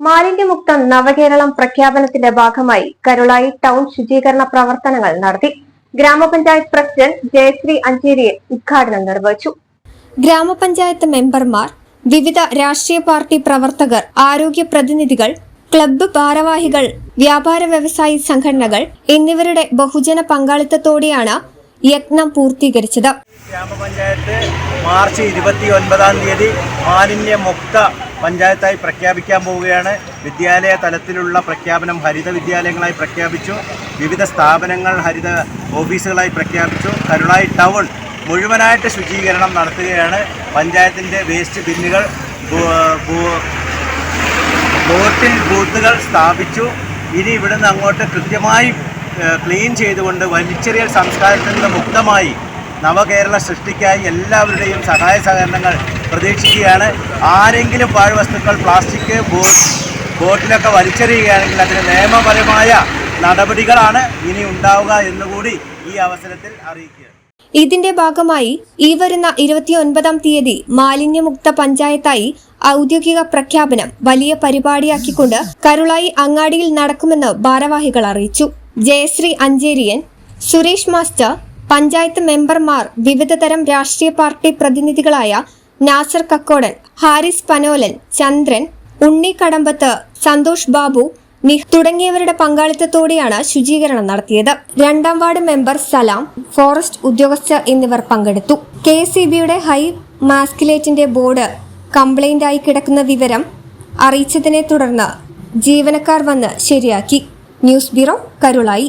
മാലിന്യമുക്തം നവകേരളം പ്രഖ്യാപനത്തിന്റെ ഭാഗമായി കരുളായി ടൗൺ ശുചീകരണ പ്രവർത്തനങ്ങൾ നടത്തി. ഗ്രാമപഞ്ചായത്ത് പ്രസിഡന്റ് ജയശ്രീ അഞ്ചേരിയെ ഉദ്ഘാടനം നിർവഹിച്ചു. ഗ്രാമപഞ്ചായത്ത് മെമ്പർമാർ വിവിധ രാഷ്ട്രീയ പാർട്ടി പ്രവർത്തകർ ആരോഗ്യ പ്രതിനിധികൾ ക്ലബ്ബ് ഭാരവാഹികൾ വ്യാപാര വ്യവസായി സംഘടനകൾ എന്നിവരുടെ ബഹുജന പങ്കാളിത്തത്തോടെയാണ് യജ്ഞം പൂർത്തീകരിച്ചത്. ഗ്രാമപഞ്ചായത്ത് മാർച്ച് ഇരുപത്തി ഒൻപതാം തീയതി മാലിന്യമുക്ത പഞ്ചായത്തായി പ്രഖ്യാപിക്കാൻ പോവുകയാണ്. വിദ്യാലയ തലത്തിലുള്ള പ്രഖ്യാപനം ഹരിത വിദ്യാലയങ്ങളായി പ്രഖ്യാപിച്ചു. വിവിധ സ്ഥാപനങ്ങൾ ഹരിത ഓഫീസുകളായി പ്രഖ്യാപിച്ചു. കരുളായി ടൗൺ മുഴുവനായിട്ട് ശുചീകരണം നടത്തുകയാണ്. പഞ്ചായത്തിന്റെ വേസ്റ്റ് ബിന്നുകൾ ബോട്ടിൽ ബൂത്തുകൾ സ്ഥാപിച്ചു. ഇനി ഇവിടുന്ന് അങ്ങോട്ട് കൃത്യമായി ക്ലീൻ ചെയ്തുകൊണ്ട് വലിച്ചെറിയൽ സംസ്കാരത്തിൽ നിന്ന് മുക്തമായി നവകേരള സൃഷ്ടിക്കായി എല്ലാവരുടെയും സഹായ സഹകരണങ്ങൾ പ്രതീക്ഷിക്കുകയാണ്. ആരെങ്കിലും പാഴ്വസ്തുക്കൾ പ്ലാസ്റ്റിക് ബോട്ടിലൊക്കെ വലിച്ചെറിയുകയാണെങ്കിൽ അതിന് നിയമപരമായ നടപടികളാണ് ഇനി ഉണ്ടാവുക എന്നുകൂടി ഈ അവസരത്തിൽ അറിയിക്കുക ഇതിന്റെ ഭാഗമായി ഈ വരുന്ന ഇരുപത്തിയൊൻപതാം തീയതി മാലിന്യമുക്ത പഞ്ചായത്തായി ഔദ്യോഗിക പ്രഖ്യാപനം വലിയ പരിപാടിയാക്കിക്കൊണ്ട് കരുളായി അങ്ങാടിയിൽ നടക്കുമെന്ന് ഭാരവാഹികൾ അറിയിച്ചു. ജയശ്രീ അഞ്ചേരിയൻ സുരേഷ് മാസ്റ്റർ പഞ്ചായത്ത് മെമ്പർമാർ വിവിധതരം രാഷ്ട്രീയ പാർട്ടി പ്രതിനിധികളായ നാസർ കക്കോടൻ ഹാരിസ് പനോലൻ ചന്ദ്രൻ ഉണ്ണി കടമ്പത്ത് സന്തോഷ് ബാബു നിഹ് തുടങ്ങിയവരുടെ പങ്കാളിത്തത്തോടെയാണ് ശുചീകരണം നടത്തിയത്. രണ്ടാം വാർഡ് മെമ്പർ സലാം ഫോറസ്റ്റ് ഉദ്യോഗസ്ഥർ എന്നിവർ പങ്കെടുത്തു. കെ സി ബിയുടെ ഹൈ മാസ്കുലേറ്റിന്റെ ബോർഡ് കംപ്ലൈന്റായി കിടക്കുന്ന വിവരം അറിയിച്ചതിനെ തുടർന്ന് ജീവനക്കാർ വന്ന് ശരിയാക്കി. News bureau Karulai.